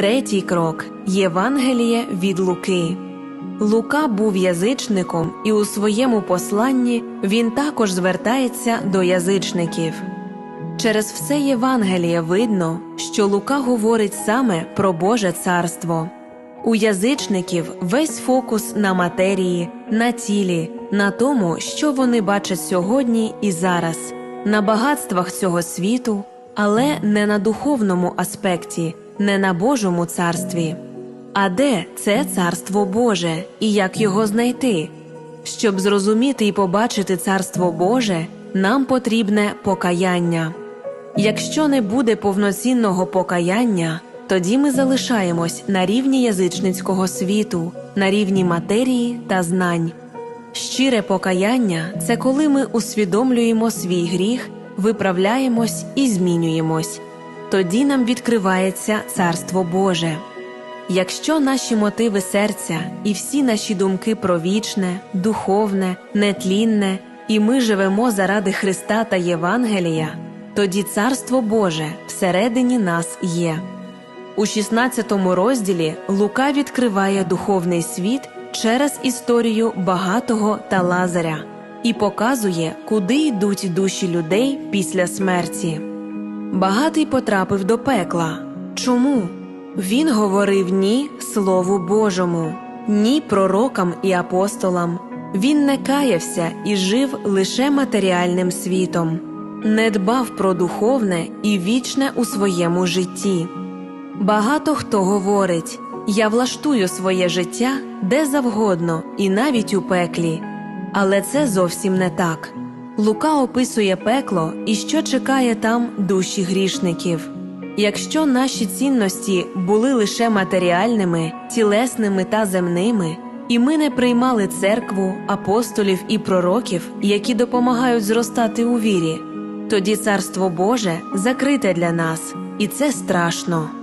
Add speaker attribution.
Speaker 1: Третій крок Євангеліє від Луки. Лука був язичником, і у своєму посланні він також звертається до язичників. Через все Євангеліє видно, що Лука говорить саме про Боже царство. У язичників весь фокус на матерії, на тілі, на тому, що вони бачать сьогодні і зараз, на багатствах цього світу, але не на духовному аспекті, не на Божому царстві. А де це царство Боже і як його знайти? Щоб зрозуміти і побачити царство Боже, нам потрібне покаяння. Якщо не буде повноцінного покаяння, тоді ми залишаємось на рівні язичницького світу, на рівні матерії та знань. Щире покаяння це коли ми усвідомлюємо свій гріх, виправляємось і змінюємось. Тоді нам відкривається Царство Боже. Якщо наші мотиви серця і всі наші думки про вічне, духовне, нетлінне, і ми живемо заради Христа та Євангелія, тоді Царство Боже всередині нас є. У 16 розділі Лука відкриває духовний світ через історію багатого та Лазаря і показує, куди йдуть душі людей після смерті. Багатий потрапив до пекла. Чому? Він говорив ні Слову Божому, ні пророкам і апостолам. Він не каявся і жив лише матеріальним світом, не дбав про духовне і вічне у своєму житті. Багато хто говорить: я влаштую своє життя де завгодно, і навіть у пеклі. Але це зовсім не так. Лука описує пекло і що чекає там душі грішників. Якщо наші цінності були лише матеріальними, тілесними та земними, і ми не приймали церкву, апостолів і пророків, які допомагають зростати у вірі, тоді Царство Боже закрите для нас, і це страшно.